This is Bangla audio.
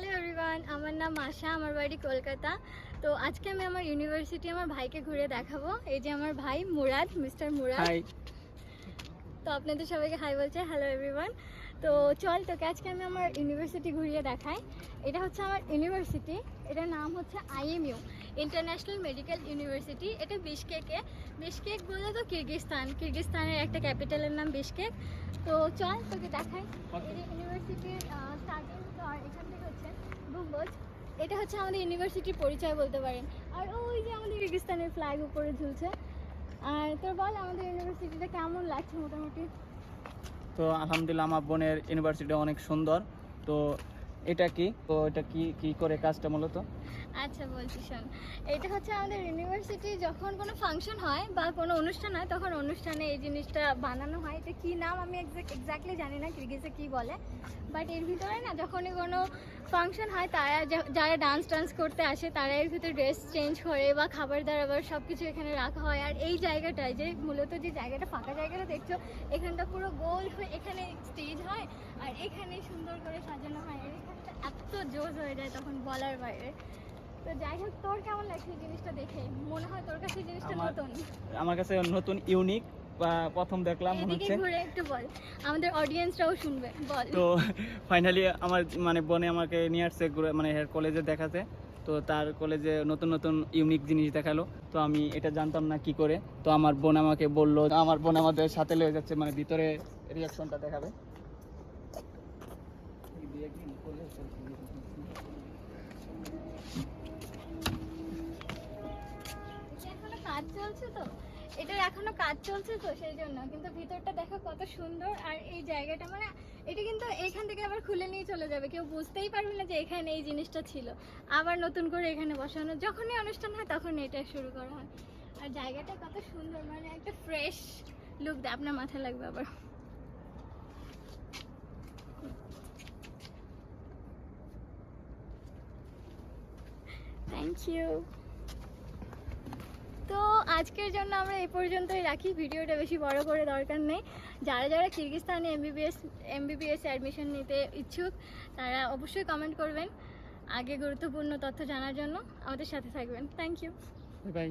হ্যালো এভরিওয়ান আমার নাম আশা আমার বাড়ি কলকাতা। তো আজকে আমি আমার ইউনিভার্সিটি আমার ভাইকে ঘুরে দেখাবো। এই যে আমার ভাই মুরাদ মিস্টার মুরাদ। হাই তো আপনাদের সবাইকে হাই বলছে হ্যালো এভরিওয়ান তো চল তোকে আজকে আমি আমার ইউনিভার্সিটি ঘুরিয়ে দেখাই। এটা হচ্ছে আমার ইউনিভার্সিটি এটার নাম হচ্ছে আইএমইউ ইন্টারন্যাশনাল মেডিকেল ইউনিভার্সিটি এটা বিশকেকে বিশকেক বলে তো কিরগিস্তান কিরগিস্তানের একটা ক্যাপিটালের নাম বিশকেক তো চল তোকে দেখাই। ইউনিভার্সিটির স্টার্টিং আর এখান এটা হচ্ছে আমাদের ইউনিভার্সিটির পরিচয় বলতে পারেন। আর ওই যে আমাদের কিরগিস্তানের ফ্ল্যাগ উপরে ঝুলছে। আর তোর বল, আমাদের ইউনিভার্সিটিটা কেমন লাগছে মোটামুটি? তো আলহামদুলিল্লাহ, আমার বোনের ইউনিভার্সিটি অনেক সুন্দর। তো এটা কি? তো এটা কি কি করে কাজটা মূলত? আচ্ছা বলছি শোন। এটা হচ্ছে আমাদের ইউনিভার্সিটি যখন কোনো ফাংশন হয় বা কোনো অনুষ্ঠান হয়, তখন অনুষ্ঠানে এই জিনিসটা বানানো হয় এটা কী নাম আমি এক্স্যাক্টলি জানি না কিরগিজে কী বলে। বাট এর ভিতরে না, যখনই কোনো ফাংশন হয়, তারা যারা ডান্স টান্স করতে আসে, তারা এর ভিতরে ড্রেস চেঞ্জ করে বা খাবার দাবার সব কিছু এখানে রাখা হয়। আর এই জায়গাটায় যে মূলত যে জায়গাটা ফাঁকা জায়গাটা দেখছ, এখানটা পুরো গোল হয়ে এখানে স্টেজ হয় আর এখানে সুন্দর করে সাজানো হয়। এখানটা এত জোশ হয়ে যায় তখন বলার বাইরে। তো যাই হোক তোর কেমন লাগছে জিনিসটা দেখে? মনে হয় তোর কাছে জিনিসটা আমার- নতুন। আমার কাছে নতুন ইউনিক প্রথম দেখলাম মনে হচ্ছে। ঘুরে একটু বল। আমাদের অডিয়েন্সরাও শুনবে বল। তো ফাইনালি আমার মানে বনে আমাকে নিয়ে আসছে মানে হের কলেজে দেখাতে। তো তার কলেজে নতুন নতুন ইউনিক জিনিস দেখাল। তো আমি এটা জানতাম না কি করে। তো আমার বোন আমাকে বলল আমার বোন আমাদের সাথে লেগে যাচ্ছে মানে ভিতরে রিয়াকশনটা দেখাবে। কাজ চলছে তো? এটার এখনও কাজ চলছে তো, সেই জন্য। কিন্তু ভিতরটা দেখো কত সুন্দর, আর এই জায়গাটা মানে এটা কিন্তু এইখান থেকে আবার খুলে নিয়ে চলে যাবে। কেউ বুঝতেই পারবে না যে এখানে এই জিনিসটা ছিল। আবার নতুন করে এখানে বসানো, যখনই অনুষ্ঠান হয় তখন এটা শুরু করা হয়। আর জায়গাটা কত সুন্দর মানে একটা ফ্রেশ লুক দেয় আপনার মাথায় লাগবে আবার। থ্যাংক ইউ আজকের জন্য আমরা এই পর্যন্তই রাখি। ভিডিওটা বেশি বড় করে দরকার নেই। যারা যারা কিরগিস্তানে এমবিবিএস এমবিবিএস অ্যাডমিশন নিতে ইচ্ছুক, তারা অবশ্যই কমেন্ট করবেন। আগে গুরুত্বপূর্ণ তথ্য জানার জন্য আমাদের সাথে থাকবেন। Thank you by